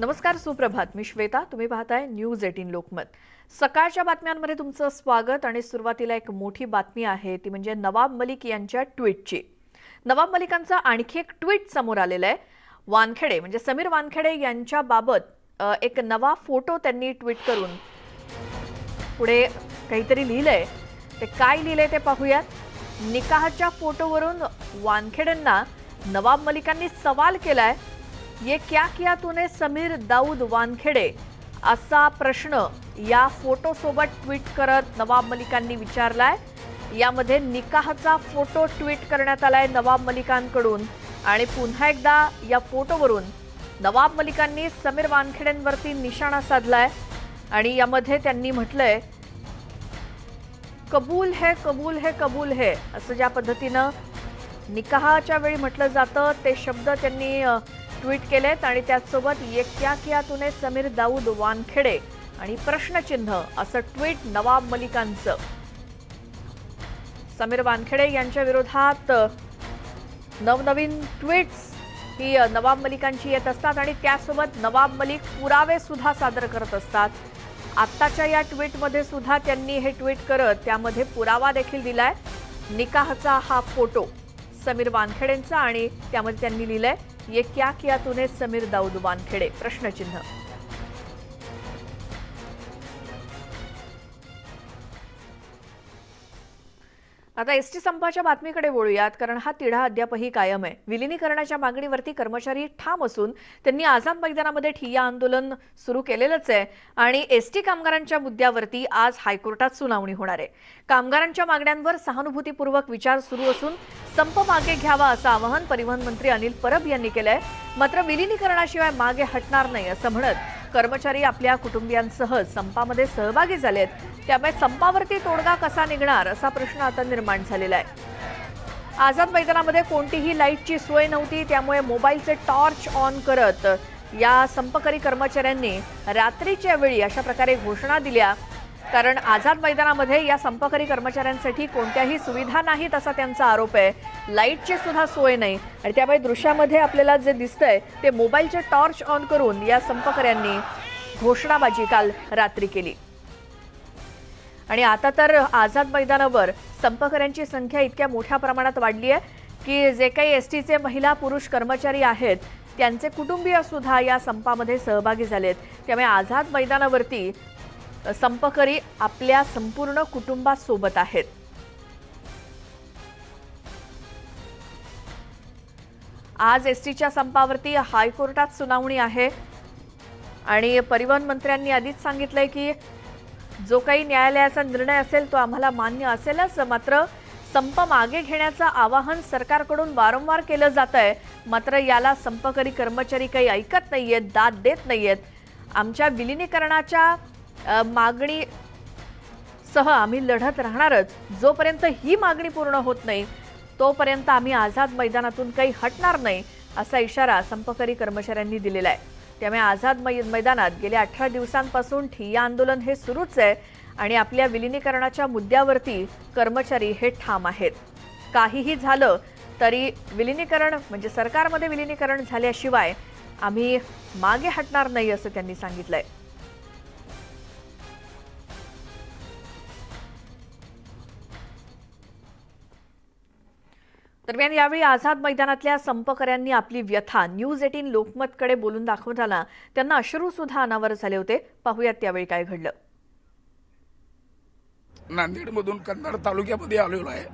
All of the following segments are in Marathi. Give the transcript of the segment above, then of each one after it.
नमस्कार सुप्रभात. मी श्वेता. तुम्ही पाहताय न्यूज एटीन लोकमत. सकाळच्या बातम्यांमध्ये तुमचं स्वागत आणि सुरुवातीला एक मोठी बातमी आहे ती म्हणजे नवाब मलिक यांच्या ट्विटची. नवाब मलिकांचं आणखी एक ट्विट समोर आलेलं आहे. वानखेडे म्हणजे समीर वानखेडे यांच्याबाबत एक नवा फोटो त्यांनी ट्विट करून पुढे काहीतरी लिहिलंय. ते काय लिहिलंय ते पाहूयात. निकाहच्या फोटोवरून वानखेडेंना नवाब मलिकांनी सवाल केलाय. ये क्या किया तूने समीर दाऊद वानखेडे? असा प्रश्न या फोटोसोबत ट्विट करत नवाब मलिकांनी विचारलाय. यामध्ये निकाहचा फोटो ट्विट करण्यात आलाय नवाब मलिकांकडून. आणि पुन्हा एकदा या फोटोवरून नवाब मलिकांनी समीर वानखेडेंवरती निशाणा साधलाय. आणि यामध्ये त्यांनी म्हटलंय कबूल है कबूल है कबूल है. असं ज्या पद्धतीनं निकाहाच्या वेळी म्हटलं जातं ते शब्द त्यांनी ट्विट केलेत आणि त्याचसोबत ये क्या किया तुने समीर दाऊद वानखेडे आणि प्रश्नचिन्ह असं ट्विट नवाब मलिकांचं. समीर वानखेडे यांच्या विरोधात नवनवीन ट्विट्स ही नवाब मलिकांची येत असतात आणि त्यासोबत नवाब मलिक पुरावे सुद्धा सादर करत असतात. आत्ताच्या या ट्विटमध्ये सुद्धा त्यांनी हे ट्विट करत त्यामध्ये पुरावा देखील दिलाय. निकाहचा हा फोटो समीर वानखेडेंचा आणि त्यामध्ये त्यांनी लिहिलंय ये क्या किया तूने समीर दाऊद वानखेडे प्रश्नचिन्ह। आता एस टी संपाच्या बातमीकडे वळूयात कारण हा तिढा अद्यापही कायम आहे. विलिनीकरणाच्या मागणीवरती कर्मचारी ठाम असून त्यांनी आझाद मैदानामध्ये ठिय्या आंदोलन सुरू केलेलंच आहे आणि एस टी कामगारांच्या मुद्द्यावरती आज हायकोर्टात सुनावणी होणार आहे. कामगारांच्या मागण्यांवर सहानुभूतीपूर्वक विचार सुरू असून संप मागे घ्यावा असं आवाहन परिवहन मंत्री अनिल परब यांनी केलंय. मात्र विलिनीकरणाशिवाय मागे हटणार नाही असं म्हणत कर्मचारी आपल्या कुटुंबियांसह संपामध्ये सहभागी झालेत. त्यामुळे संपावरती तोडगा कसा निघणार असा प्रश्न आता निर्माण झालेला आहे. आझाद मैदानामध्ये कोणतीही लाईटची सोय नव्हती त्यामुळे मोबाईलचे टॉर्च ऑन करत या संपकरी कर्मचाऱ्यांनी रात्रीच्या वेळी अशा प्रकारे घोषणा दिल्या. कारण आझाद मैदानामध्ये या संपकरी कर्मचाऱ्यांसाठी कोणत्याही सुविधा नाहीत असा त्यांचा आरोप आहे. लाईटची सुद्धा सोय नाही. आणि त्यामुळे दृश्यामध्ये आपल्याला जे दिसतंय ते मोबाईलचे टॉर्च ऑन करून या संपकऱ्यांनी घोषणाबाजी काल रात्री केली. आणि आता तर आझाद मैदानावर संपकऱ्यांची संख्या इतक्या मोठ्या प्रमाणात वाढली आहे की जे काही एस टीचे महिला पुरुष कर्मचारी आहेत त्यांचे कुटुंबीय सुद्धा या संपामध्ये सहभागी झालेत. त्यामुळे आझाद मैदानावरती संपकरी आपल्या संपूर्ण कुटुंबासोबत आहेत. आज एस टीच्या संपावरती हायकोर्टात सुनावणी आहे. आणि परिवहन मंत्र्यांनी आधीच सांगितलंय की जो काही न्यायालयाचा निर्णय असेल तो आम्हाला मान्य असेलच मात्र संप मागे घेण्याचं आवाहन सरकारकडून वारंवार केलं जात आहे मात्र याला संपकरी कर्मचारी काही ऐकत नाहीयेत दाद देत नाहीयेत. आमच्या विलिनीकरणाच्या मागणी सह आम्ही लढत राहणारच. जोपर्यंत ही मागणी पूर्ण होत नाही तोपर्यंत आम्ही आझाद मैदानातून काही हटणार नाही असा इशारा संपकरी कर्मचाऱ्यांनी दिलेला आहे. त्यामुळे आझाद मै मैदानात गेल्या अठरा दिवसांपासून ठिय्या आंदोलन हे सुरूच आहे आणि आपल्या विलिनीकरणाच्या मुद्द्यावरती कर्मचारी हे ठाम आहेत. काहीही झालं तरी विलिनीकरण म्हणजे सरकारमध्ये विलिनीकरण झाल्याशिवाय आम्ही मागे हटणार नाही असं त्यांनी सांगितलं आहे दरम्यान यावेळी आझाद मैदानातल्या संपकऱ्यांनी आपली व्यथा न्यूज एटीन लोकमतकडे बोलून दाखवताना त्यांना अश्रू सुद्धा अनावर झाले होते. पाहूयात त्यावेळी काय घडलं. नांदेडमधून कंधार तालुक्यामध्ये आलेलो आहे.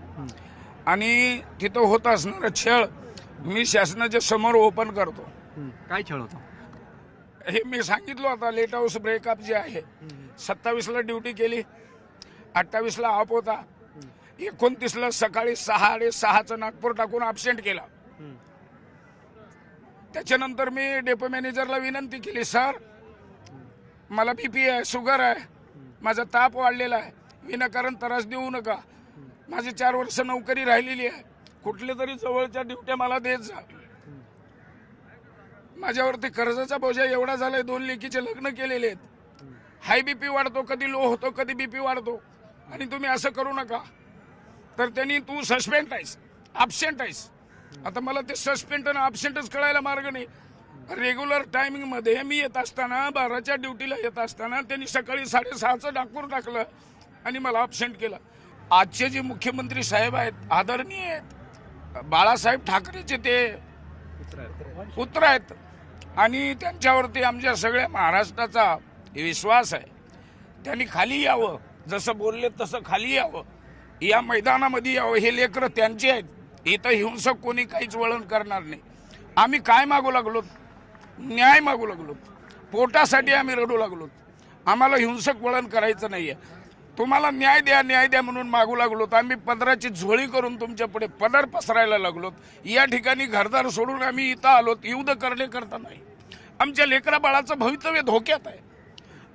आणि तिथं होत असणारा छळ मी शासनाच्या समोर ओपन करतो. काय छळ होता? हे मी सांगितलं आता लेट हाऊस ब्रेकअप जे आहे. सत्तावीसला ड्युटी केली. अठ्ठावीसला ऑफ होता. एकोणतीसला सकाळी सहा सहाचं नागपूर टाकून अबसेंट केला. त्याच्यानंतर मी डेपो मॅनेजरला विनंती केली सर मला बीपी आहे शुगर आहे. माझा ताप वाढलेला आहे. विनाकारण त्रास देऊ नका. माझी चार वर्ष नोकरी राहिलेली आहे. कुठल्या तरी जवळच्या ड्युट्या मला देत जा. माझ्यावरती कर्जाचा बोजा एवढा झालाय दोन लेकीचे लग्न केलेले आहेत. हाय बीपी वाढतो कधी लो होतो कधी बीपी वाढतो. आणि तुम्ही असं करू नका. तर त्यांनी तू सस्पेंड आहेस. ॲबसेंट आहेस. आता मला ते सस्पेंड आणि ॲबसेंटच कळायला मार्ग नाही. रेग्युलर टायमिंगमध्ये मी येत असताना बाराच्या ड्युटीला येत असताना त्यांनी सकाळी साडेसहाचं डाकूर टाकलं आणि मला ॲबसेंट केलं. आजचे जे मुख्यमंत्री साहेब आहेत आदरणीय आहेत बाळासाहेब ठाकरेचे ते. पुत्र आहेत. आणि त्यांच्यावरती आमच्या सगळ्या महाराष्ट्राचा विश्वास आहे. त्यांनी खाली यावं. जसं बोलले तसं खाली यावं. या मैदानामध्ये यावं हे लेकरं त्यांचे आहेत. इथं हिंसक कोणी काहीच वळण करणार नाही. आम्ही काय मागू लागलो? न्याय मागू लागलो. पोटासाठी आम्ही रडू लागलो. आम्हाला हिंसक वळण करायचं नाही आहे तुम्हाला न्याय द्या न्याय द्या म्हणून मागू लागलो. आम्ही पदराची झोळी करून तुमच्यापुढे पदर पसरायला लागलो. या ठिकाणी घरदार सोडून आम्ही इथं आलोत युद्ध करणे करता नाही. आमच्या लेकराबाळाचं भवितव्य धोक्यात आहे.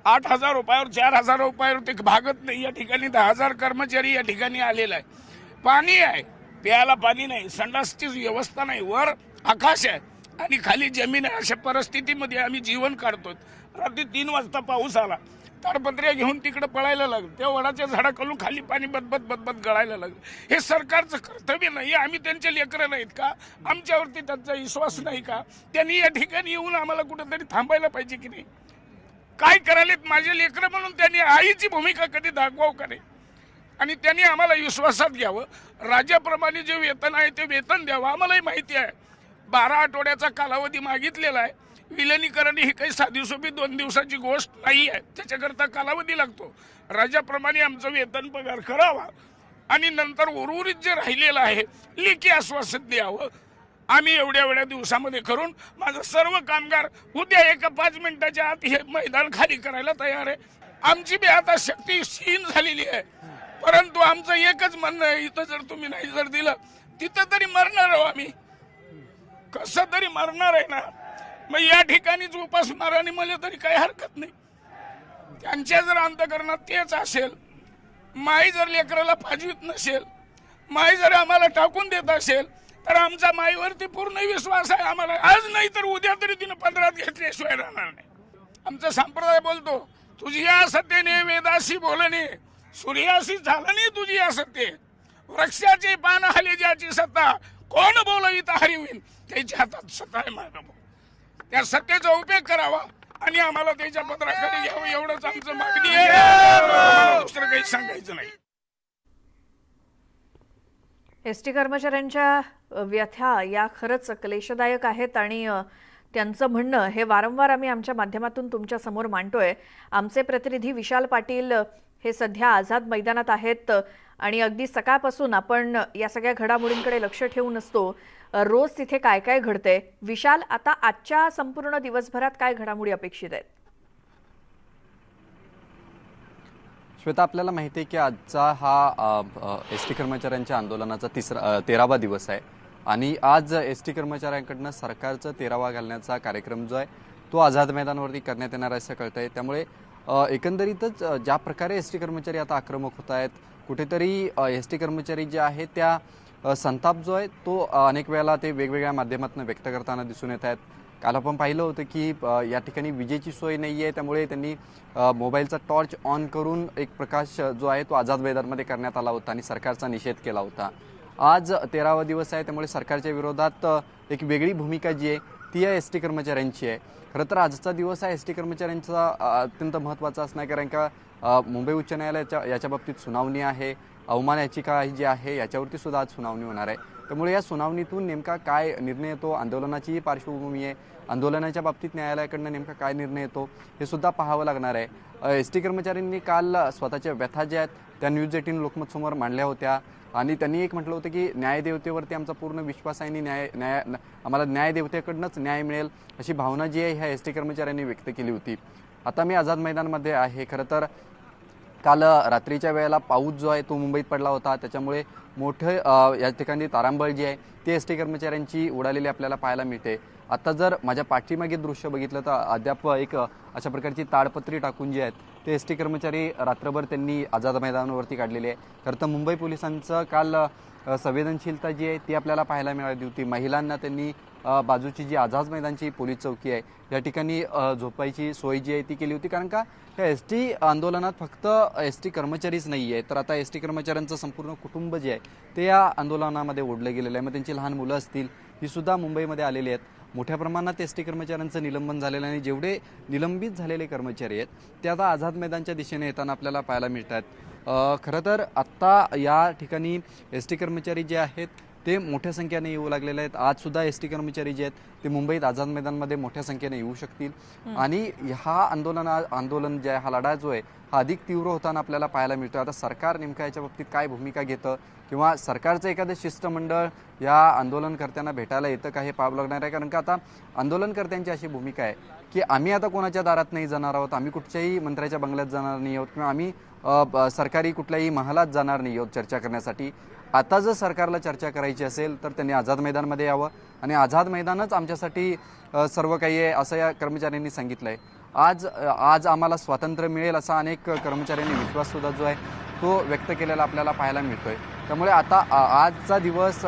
आठ हजार रुपयावर चार हजार रुपयावर ते भागत नाही. या ठिकाणी दहा हजार कर्मचारी या ठिकाणी आलेला आहे पाणी आहे. प्यायला पाणी नाही. संडासची व्यवस्था नाही. वर आकाश आहे. आणि खाली जमीन आहे. अशा परिस्थितीमध्ये आम्ही जीवन काढतोय. रात्री तीन वाजता पाऊस आला. ताडपत्र्या घेऊन तिकडे पळायला लागलं. त्या वडाच्या झाडाखालून खाली पाणी बदबत बदबत गळायला लागलं. हे सरकारचं कर्तव्य नाही आम्ही त्यांचे लेकरं नाहीत का? आमच्यावरती त्यांचा विश्वास नाही का? त्यांनी या ठिकाणी येऊन आम्हाला कुठंतरी थांबायला पाहिजे की नाही? काय करायलेत माझे लेकरं म्हणून त्यांनी आईची भूमिका कधी दाखवाव का नाही? आणि त्यांनी आम्हाला विश्वासात घ्यावं. राज्याप्रमाणे जे वेतन आहे ते वेतन द्यावं. आम्हालाही माहिती आहे. बारा आठवड्याचा कालावधी मागितलेला आहे. विलनीकरण ही काही साधीसोपी दोन दिवसाची गोष्ट नाही आहे. त्याच्याकरता कालावधी लागतो. राज्याप्रमाणे आमचं वेतन पगार करावा. आणि नंतर उर्वरित जे राहिलेलं आहे लेखी आश्वासन द्यावं. आम्ही एवढ्या एवढ्या दिवसामध्ये करून माझं सर्व कामगार उद्या एका पाच मिनिटाच्या आत हे मैदान खाली करायला तयार आहे. आमची बी आता शक्ती क्षीण झालेली आहे. परंतु आमचं एकच म्हणणं आहे इथं जर तुम्ही नाही जर दिलं तिथं तरी मरणार आहो आम्ही. कसं तरी मरणार आहे ना? मग या ठिकाणीच उपासमाराने मला तरी काही हरकत नाही. त्यांच्या जर अंतकरणात तेच असेल माई जर लेकराला पाजवीत नसेल माई जर आम्हाला टाकून देत असेल तर आमचा माईवरती पूर्ण विश्वास आहे आम्हाला. आज नाही तर उद्या तरी तिनं पंधरात घेतल्याशिवाय राहणार नाही. आमचा संप्रदाय बोलतो तुझी या सत्तेने वेदाशी बोलणे सूर्याशी झालं नाही तुझी या सत्ते. वृक्षाचे पान हले ज्याची सत्ता कोण बोलवित हरिवीन त्याच्या हातात सत्ता आहे भाऊ. त्या सत्तेचा उपयोग करावा आणि आम्हाला त्याच्या पत्राखाली घ्यावं एवढंच आमचं मागणी आहे. दुसरं काही सांगायचं नाही. एस टी कर्मचाऱ्यांच्या व्यथा या खरंच क्लेशदायक आहेत आणि त्यांचं म्हणणं हे वारंवार आम्ही आमच्या माध्यमातून तुमच्यासमोर मांडतोय. आमचे प्रतिनिधी विशाल पाटील हे सध्या आझाद मैदानात आहेत. आणि अगदी सकाळपासून आपण या सगळ्या घडामोडींकडे लक्ष ठेवून असतो. रोज तिथे काय काय घडतंय? विशाल आता आजच्या संपूर्ण दिवसभरात काय घडामोडी अपेक्षित आहेत? श्वेता आपल्याला माहिती आहे की आजचा हा एस टी कर्मचाऱ्यांच्या आंदोलनाचा तिसरा तेरावा दिवस आहे. आणि आज एस टी कर्मचाऱ्यांकडनं सरकारचं तेरावा घालण्याचा कार्यक्रम जो आहे तो आझाद मैदानावरती करण्यात येणार आहे असं कळतं आहे त्यामुळे एकंदरीतच ज्या प्रकारे एस टी कर्मचारी आता आक्रमक होत आहेत कुठेतरी एस टी कर्मचारी जे आहेत त्या संताप जो आहे तो अनेक वेळेला ते वेगवेगळ्या माध्यमातून व्यक्त करताना दिसून येत आहेत. काल आपण पाहिलं होतं की या ठिकाणी विजेची सोय नाही आहे त्यामुळे त्यांनी मोबाईलचा टॉर्च ऑन करून एक प्रकाश जो आहे तो आझाद मैदानमध्ये करण्यात आला होता आणि सरकारचा निषेध केला होता. आज तेरावा दिवस आहे त्यामुळे सरकारच्या विरोधात एक वेगळी भूमिका जी आहे ती आहे एस टी कर्मचाऱ्यांची आहे. खरं तर आजचा दिवस हा एस टी कर्मचाऱ्यांचा अत्यंत महत्त्वाचा असणार कारण का मुंबई उच्च न्यायालयाच्या याच्या बाबतीत सुनावणी आहे. अवमान याचिका जी आहे याच्यावरती सुद्धा आज सुनावणी होणार आहे. त्यामुळे या सुनावणीतून नेमका काय निर्णय येतो? आंदोलनाची पार्श्वभूमी आहे. आंदोलनाच्या बाबतीत न्यायालयाकडनं नेमका काय निर्णय येतो हे सुद्धा पाहावं लागणार आहे. एस टी कर्मचाऱ्यांनी काल स्वतःच्या व्यथा ज्या आहेत त्या न्यूज एटीन लोकमतसमोर मांडल्या होत्या. आणि त्यांनी एक म्हटलं होतं की न्यायदेवतेवरती आमचा पूर्ण विश्वास आहे आणि न्याय न्याय आम्हाला न्यायदेवतेकडनंच न्याय मिळेल अशी भावना जी आहे ह्या एस टी कर्मचाऱ्यांनी व्यक्त केली होती. आता मी आझाद मैदानमध्ये आहे. खरं तर काल रात्रीच्या वेळेला पाऊस जो आहे तो मुंबईत पडला होता. त्याच्यामुळे मोठं या ठिकाणी तारांबळ जी आहे ती एस टी कर्मचाऱ्यांची उडालेली आपल्याला पाहायला मिळते. आता जर माझ्या पाठीमागे दृश्य बघितलं तर अद्याप एक अशा प्रकारची ताडपत्री टाकून जी आहेत ते एस टी कर्मचारी रात्रभर त्यांनी आझाद मैदानावरती काढलेली आहे. खरं तर मुंबई पोलिसांचं काल संवेदनशीलता जी आहे ती आपल्याला पाहायला मिळाली होती. महिलांना त्यांनी बाजूची जी आझाद मैदानची पोलीस चौकी आहे या ठिकाणी झोपायची सोय जी आहे ती केली होती. कारण का या एस टी आंदोलनात फक्त एस टी कर्मचारीच नाही आहे तर आता एस टी कर्मचाऱ्यांचं संपूर्ण कुटुंब जे आहे ते या आंदोलनामध्ये ओढलं गेलेलं आहे. मग त्यांची लहान मुलं असतील ही सुद्धा मुंबईमध्ये आलेली आहेत. मोठ्या प्रमाणात एस टी कर्मचाऱ्यांचं निलंबन झालेलं आहे. आणि जेवढे निलंबित झालेले कर्मचारी आहेत ते आता आझाद मैदानच्या दिशेने येताना आपल्याला पाहायला मिळतात खरं तर आत्ता या ठिकाणी एस टी कर्मचारी जे आहेत ते मोठ्या संख्येने येऊ लागलेले आहेत. आज सुद्धा एस टी कर्मचारी जे आहेत ते मुंबईत आझाद मैदानमध्ये मोठ्या संख्येने येऊ शकतील. आणि हा आंदोलन आंदोलन जे आहे हा लढा जो आहे हा अधिक तीव्र होताना आपल्याला पाहायला मिळतो आता सरकार नेमकं याच्या बाबतीत काय भूमिका घेतं किंवा सरकारचं एखादं शिष्टमंडळ या आंदोलनकर्त्यांना भेटायला येतं का हे पाहावं लागणार आहे? कारण का आता आंदोलनकर्त्यांची अशी भूमिका आहे की आम्ही आता कोणाच्या दारात नाही जाणार आहोत? आम्ही कुठच्याही मंत्र्याच्या बंगल्यात जाणार नाही आहोत किंवा आम्ही सरकारी कुठल्याही महालात जाणार नाही आहोत चर्चा करण्यासाठी. आता जर सरकारला चर्चा करायची असेल तर त्यांनी आझाद मैदानमध्ये यावं. आणि आझाद मैदानच आमच्यासाठी सर्व काही आहे असं या कर्मचाऱ्यांनी सांगितलं आहे आज आज आम्हाला स्वातंत्र्य मिळेल असा अनेक कर्मचाऱ्यांनी विश्वाससुद्धा जो आहे तो व्यक्त केलेला आपल्याला पाहायला मिळतो आहे त्यामुळे आता आजचा दिवस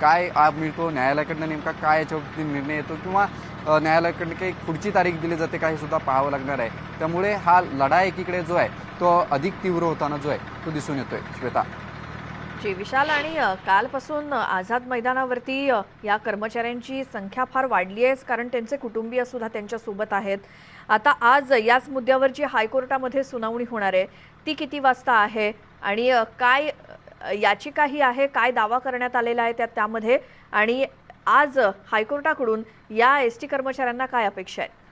काय मिळतो न्यायालयाकडनं नेमका काय याच्यावरती निर्णय येतो किंवा न्यायालयाकडनं काही पुढची तारीख दिली जाते का हे सुद्धा पाहावं लागणार आहे. त्यामुळे हा लढा एकीकडे जो आहे तो अधिक तीव्र होताना जो आहे तो दिसून येतोय. श्वेता. जी विशाल आणि कालपासून आझाद मैदानावरती या कर्मचाऱ्यांची संख्या फार वाढली आहे कारण त्यांचे कुटुंबीय सुद्धा त्यांच्यासोबत आहेत. आता आज याच मुद्द्यावर जी हायकोर्टामध्ये सुनावणी होणार आहे ती किती वाजता आहे? आणि काय याचिकाही याचिका ही आहे काय दावा करण्यात आलेला आहे त्या त्यामध्ये? आणि आज हायकोर्टाकडून या एस टी कर्मचाऱ्यांना काय अपेक्षा आहे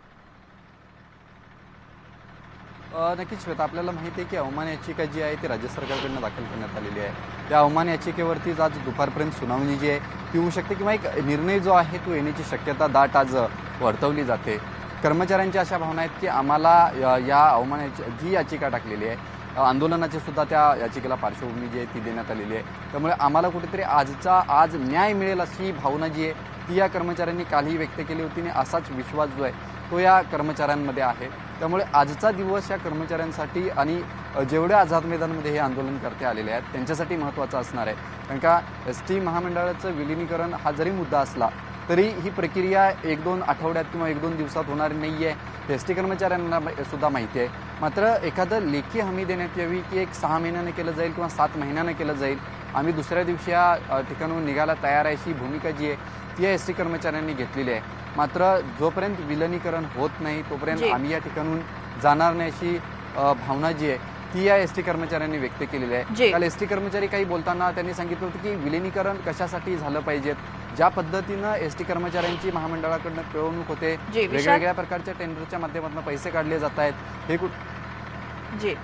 नक्कीच श्वेता आपल्याला माहिती आहे की अवमान याचिका जी आहे ती राज्य सरकारकडनं दाखल करण्यात आलेली आहे. त्या अवमान याचिकेवरतीच आज दुपारपर्यंत सुनावणी जी आहे ती होऊ शकते किंवा एक निर्णय जो आहे तो येण्याची शक्यता दाट आज वर्तवली जाते. कर्मचाऱ्यांच्या अशा भावना आहेत की आम्हाला या- अवमान याची जी याचिका टाकलेली आहे आंदोलनाची सुद्धा त्या याचिकेला पार्श्वभूमी जी आहे ती देण्यात आलेली आहे. त्यामुळे आम्हाला कुठेतरी आजचा आज न्याय मिळेल अशी भावना जी आहे ती या कर्मचाऱ्यांनी कालही व्यक्त केली होती आणि असाच विश्वास जो आहे तो या कर्मचाऱ्यांमध्ये आहे. त्यामुळे आजचा दिवस या कर्मचाऱ्यांसाठी आणि जेवढ्या जेवढे आझाद मैदानमध्ये हे आंदोलन करते आलेले आहेत त्यांच्यासाठी महत्त्वाचं असणार आहे. कारण का एस टी महामंडळाचं विलिनीकरण हा जरी मुद्दा असला तरी ही प्रक्रिया एक दोन आठवड्यात किंवा एक दोन दिवसात होणार नाही आहे एस टी कर्मचाऱ्यांना सुद्धा माहिती आहे. मात्र एखादं लेखी हमी देण्यात यावी की एक सहा महिन्यानं केलं जाईल किंवा सात महिन्यानं केलं जाईल आम्ही दुसऱ्या दिवशी या ठिकाणून ठिकाणाहून निघायला तयार आहे. अशी भूमिका जी आहे ती या एस टी कर्मचाऱ्यांनी घेतलेली आहे. मात्र जोपर्यंत विलनीकरण होत नाही तोपर्यंत. आम्ही या ठिकाणून जाणार नाही अशी भावना जी आहे ती या एस टी कर्मचाऱ्यांनी व्यक्त केलेली. आहे काल एस टी कर्मचारी काही बोलताना त्यांनी सांगितलं होतं की विलिनीकरण कशासाठी झालं पाहिजेत ज्या पद्धतीनं एस टी कर्मचाऱ्यांची महामंडळाकडनं पिळवणूक होते. वेगवेगळ्या प्रकारच्या टेंडरच्या माध्यमातून पैसे काढले जात आहेत हे कुठ जी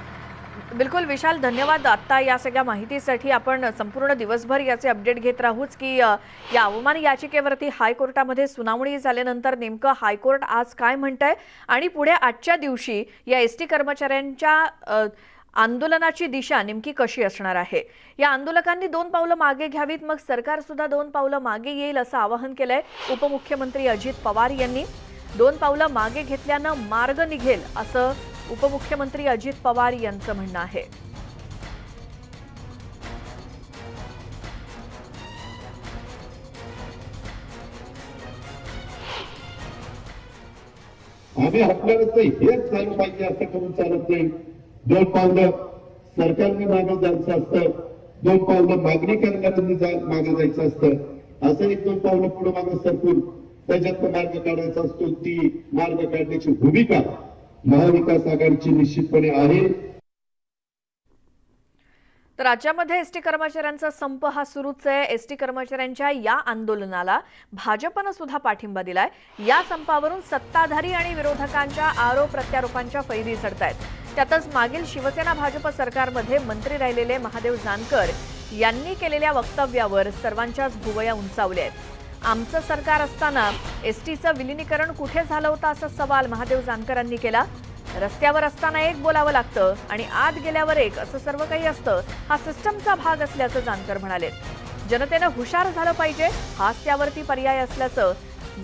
बिलकुल विशाल धन्यवाद आत्ता या सगळ्या माहितीसाठी. आपण संपूर्ण दिवसभर याचे अपडेट घेत राहूच की या अवमान याचिकेवरती हायकोर्टामध्ये सुनावणी झाल्यानंतर नेमकं हायकोर्ट आज काय म्हणतंय आणि पुढे आजच्या दिवशी या एस टी कर्मचाऱ्यांच्या आंदोलनाची दिशा नेमकी कशी असणार आहे? या आंदोलकांनी दोन पावलं मागे घ्यावीत मग सरकार सुद्धा दोन पावलं मागे येईल असं आवाहन केलंय उपमुख्यमंत्री अजित पवार यांनी. दोन पावलं मागे घेतल्यानं मार्ग निघेल असं उपमुख्यमंत्री अजित पवार यांचं म्हणणं आहे. आम्ही आपल्याला हेच चालू पाहिजे असं करून चालत नाही. दोन पावलं सरकारने मागे जायचं असतं दोन पावलं मागणी करणाऱ्यांनी मागे जायचं असतं. असं एक दोन पावलं पुढे मागे सरकून त्याच्यातनं मार्ग काढायचा असतो ती मार्ग काढण्याची भूमिका महाविकास आघाडीची निश्चितपणे आहे. तर राज्यामध्ये एसटी कर्मचाऱ्यांचा संप हा सुरूच आहे. एसटी कर्मचाऱ्यांच्या या आंदोलनाला भाजपनं सुद्धा पाठिंबा दिलाय. या संपावरून सत्ताधारी आणि विरोधकांच्या आरोप प्रत्यारोपांच्या फैरी झडतायत. त्यातच मागील शिवसेना भाजप सरकारमध्ये मंत्री राहिलेले महादेव जानकर यांनी केलेल्या वक्तव्यावर सर्वांच्याच भुवया उंचावल्या आहेत. आमचं सरकार असताना एसटीचं विलिनीकरण कुठे झालं होतं असा सवाल महादेव जानकरांनी केला. रस्त्यावर असताना एक बोलावं लागतं आणि आत गेल्यावर एक असं सर्व काही असतं हा सिस्टमचा भाग असल्याचं जानकर म्हणाले. जनतेनं हुशार झालं पाहिजे हाच त्यावरती पर्याय असल्याचं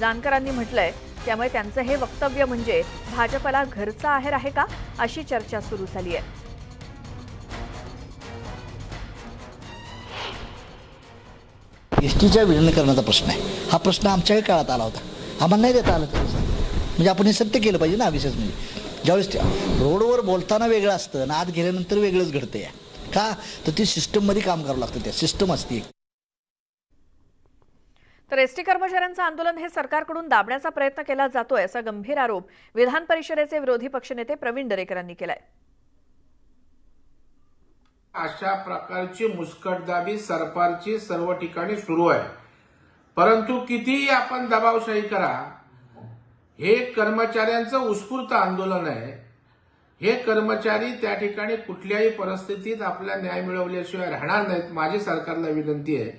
जानकरांनी म्हटलंय. त्यामुळे त्यांचं हे वक्तव्य म्हणजे भाजपला घरचा आहेर आहे का अशी चर्चा सुरू झाली आहे एस टीच्या विलिनीकरणाचा प्रश्न आहे. हा प्रश्न आमच्याही काळात आला होता. आम्हाला नाही देता आलं त्याचं म्हणजे आपण हे सत्य केलं पाहिजे ना विशेष म्हणजे. ज्यावेळेस रोडवर बोलताना वेगळं असतं आणि आत गेल्यानंतर वेगळंच घडतं या का? तर ती सिस्टममध्ये काम करावं लागतं. त्या सिस्टम असते तर तर एसटी कर्मचाऱ्यांचं आंदोलन हे सरकारकडून दाबण्याचा प्रयत्न केला जातोय असा गंभीर आरोप विधान परिषदेचे विरोधी पक्षनेते प्रवीण दरेकरांनी केलाय. अशा प्रकारची मुस्कटदाबी सरकारची सर्व ठिकाणी सुरू आहे. परंतु कितीही आपण दबावशाही करा हे कर्मचाऱ्यांचं उत्स्फूर्त आंदोलन आहे. हे कर्मचारी त्या ठिकाणी कुठल्याही परिस्थितीत आपला न्याय मिळवल्याशिवाय राहणार नाहीत माझी सरकारला विनंती आहे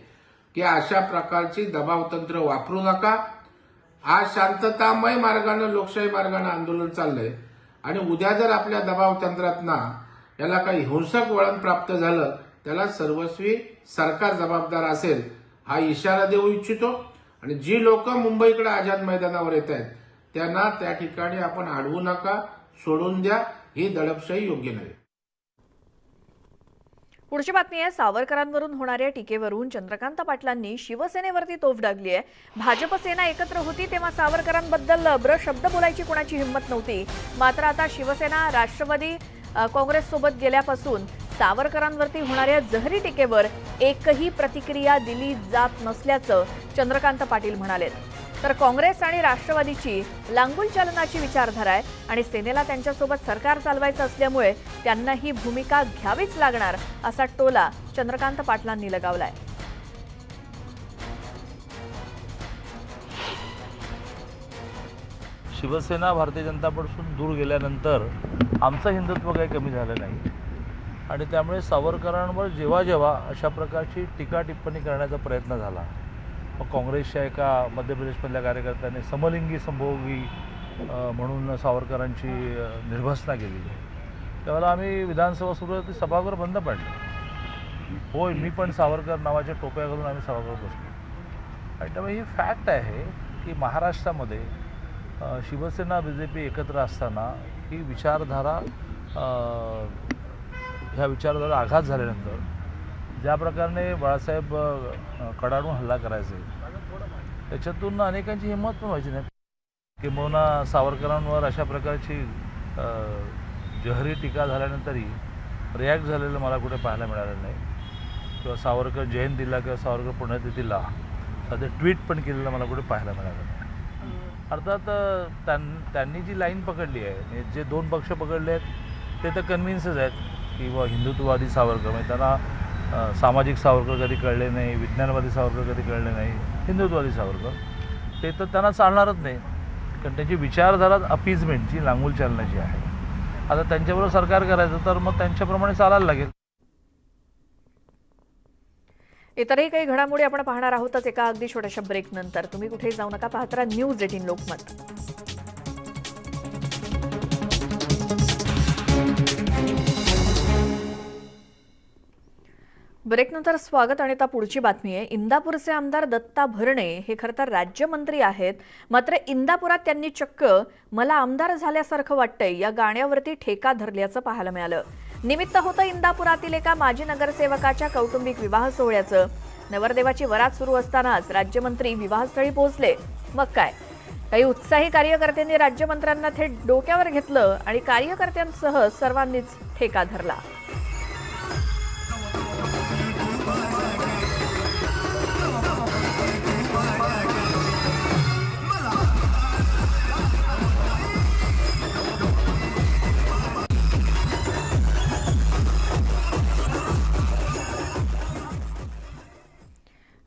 की अशा प्रकारची दबावतंत्र वापरू नका. आज शांततामय मार्गानं लोकशाही मार्गानं आंदोलन चाललंय आणि उद्या जर आपल्या दबावतंत्रातना याला काही हिंसक वळण प्राप्त झालं त्याला सर्वस्वी सरकार जबाबदार असेल हा इशारा देऊ इच्छितो. आणि जी लोक मुंबईकडे आझाद मैदानावर येत आहेत त्यांना त्या ठिकाणी आपण अडवू नका सोडून द्या ही दडपशाही योग्य नव्हे. पुढची बातमी आहे सावरकरांवरून होणाऱ्या टीकेवरून चंद्रकांत पाटलांनी शिवसेनेवरती तोफ डागली आहे. भाजप सेना एकत्र होती तेव्हा सावरकरांबद्दल ब्र शब्द बोलायची कोणाची हिंमत नव्हती. मात्र आता शिवसेना राष्ट्रवादी काँग्रेससोबत गेल्यापासून सावरकरांवरती होणाऱ्या जहरी टीकेवर एकही प्रतिक्रिया दिली जात नसल्याचं चंद्रकांत पाटील म्हणाले तर काँग्रेस आणि राष्ट्रवादीची लांगुल चालनाची विचारधारा आहे आणि सेनेला त्यांच्यासोबत सरकार चालवायचं असल्यामुळे त्यांना ही भूमिका घ्यावीच लागणार असा टोला चंद्रकांत पाटलांनी लगावलाय. शिवसेना भारतीय जनता पक्षातून दूर गेल्यानंतर आमचं हिंदुत्व काही कमी झालं नाही. आणि त्यामुळे सावरकरांवर जेव्हा जेव्हा अशा प्रकारची टीका टिप्पणी करण्याचा प्रयत्न झाला. मग काँग्रेसच्या एका मध्य प्रदेशमधल्या कार्यकर्त्याने समलिंगी संभोगी म्हणून सावरकरांची निर्भसना केली. त्यावेळेला आम्ही विधानसभा सुरू होती सभागृह बंद पडले. होय मी पण सावरकर नावाच्या टोप्या घालून आम्ही सभागृहात बसलो. आणि त्यामुळे ही फॅक्ट आहे की महाराष्ट्रामध्ये शिवसेना बी जे पी एकत्र असताना ही विचारधारा ह्या विचारधारा आघात झाल्यानंतर ज्या प्रकारे बाळासाहेब कडाडून हल्ला करायचे त्याच्यातून अनेकांची हिंमत पण व्हायची नाही. किंबहुना सावरकरांवर अशा प्रकारची जहरी टीका झाल्यानंतरही रिॲक्ट झालेलं मला कुठे पाहायला मिळालं नाही. किंवा सावरकर जयंतीला किंवा सावरकर पुण्यतिथीला साधे ट्विट पण केलेलं मला कुठे पाहायला मिळालं नाही. अर्थात त्यां त्यांनी जी लाईन पकडली आहे जे दोन पक्ष पकडले आहेत ते तर कन्व्हिन्सच आहेत की बुवा हिंदुत्ववादी सावरकर म्हणजे त्यांना सामाजिक सावरकर कधी कळले नाही विज्ञानवादी सावरकर कधी कळले नाही हिंदुत्ववादी सावरकर. ते तर त्यांना चालणारच नाही. कारण त्यांची विचारधारा अपीजमेंटची लांगूल चालण्याची आहे. आता त्यांच्याबरोबर सरकार करायचं तर मग त्यांच्याप्रमाणे चालायला लागेल. इतरही काही घडामोडी आपण पाहणार आहोतच एका अगदी छोट्याशा ब्रेक नंतर. तुम्ही कुठेही जाऊ नका पाहता न्यूज एटीन लोकमत. ब्रेकनंतर स्वागत आणि आता पुढची बातमी आहे. इंदापूरचे आमदार दत्ता भरणे हे खरं तर राज्यमंत्री आहेत. मात्र इंदापुरात त्यांनी चक्क मला आमदार झाल्यासारखं वाटतंय या गाण्यावरती ठेका धरल्याचं पाहायला मिळालं. निमित्त होतं इंदापुरातील एका माजी नगरसेवकाच्या कौटुंबिक विवाह सोहळ्याचं. नवरदेवाची वरात सुरू असतानाच राज्यमंत्री विवाहस्थळी पोहोचले. मग काय? काही उत्साही कार्यकर्त्यांनी राज्यमंत्र्यांना थेट डोक्यावर घेतलं आणि कार्यकर्त्यांसह सर्वांनीच ठेका धरला.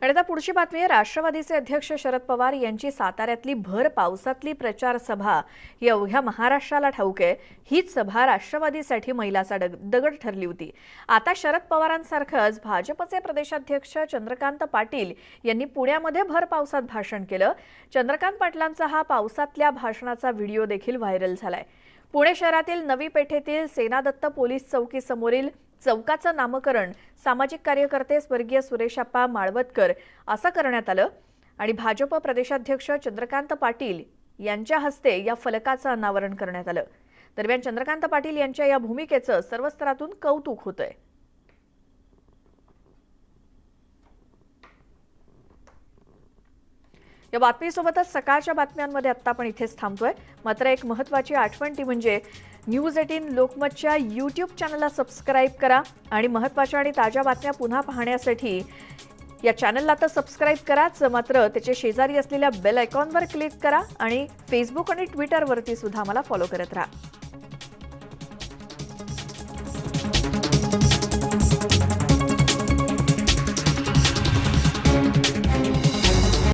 आणि आता पुढची बातमी आहे. राष्ट्रवादीचे अध्यक्ष शरद पवार यांची साताऱ्यातली भर पावसातली प्रचार सभा. ही अवघ्या महाराष्ट्राला ठाऊक आहे. हीच सभा राष्ट्रवादीसाठी मैलाचा डग दगड ठरली होती. आता शरद पवारांसारखंच भाजपचे प्रदेशाध्यक्ष चंद्रकांत पाटील यांनी पुण्यामध्ये भर पावसात भाषण केलं. चंद्रकांत पाटलांचा हा पावसातल्या भाषणाचा व्हिडिओ देखील व्हायरल झालाय. पुणे शहरातील नवी पेठेतील सेनादत्त पोलीस चौकीसमोरील चौकाचं नामकरण सामाजिक कार्यकर्ते स्वर्गीय सुरेशाप्पा माळवतकर असं करण्यात आलं. आणि भाजप प्रदेशाध्यक्ष चंद्रकांत पाटील यांच्या हस्ते या फलकाचं अनावरण करण्यात आलं. दरम्यान चंद्रकांत पाटील यांच्या या भूमिकेचं सर्व स्तरातून कौतुक होतंय. या बातमीसोबतच सकाळच्या बातम्यांमध्ये आत्ता आपण इथेच थांबतोय. मात्र एक महत्त्वाची आठवण ती म्हणजे न्यूज एटीन लोकमतच्या यूट्यूब चॅनलला सबस्क्राईब करा आणि महत्त्वाच्या आणि ताज्या बातम्या पुन्हा पाहण्यासाठी या चॅनलला तर सबस्क्राईब कराच. मात्र त्याच्या शेजारी असलेल्या बेल आयकॉनवर क्लिक करा आणि फेसबुक आणि ट्विटरवरती सुद्धा मला फॉलो करत राहा.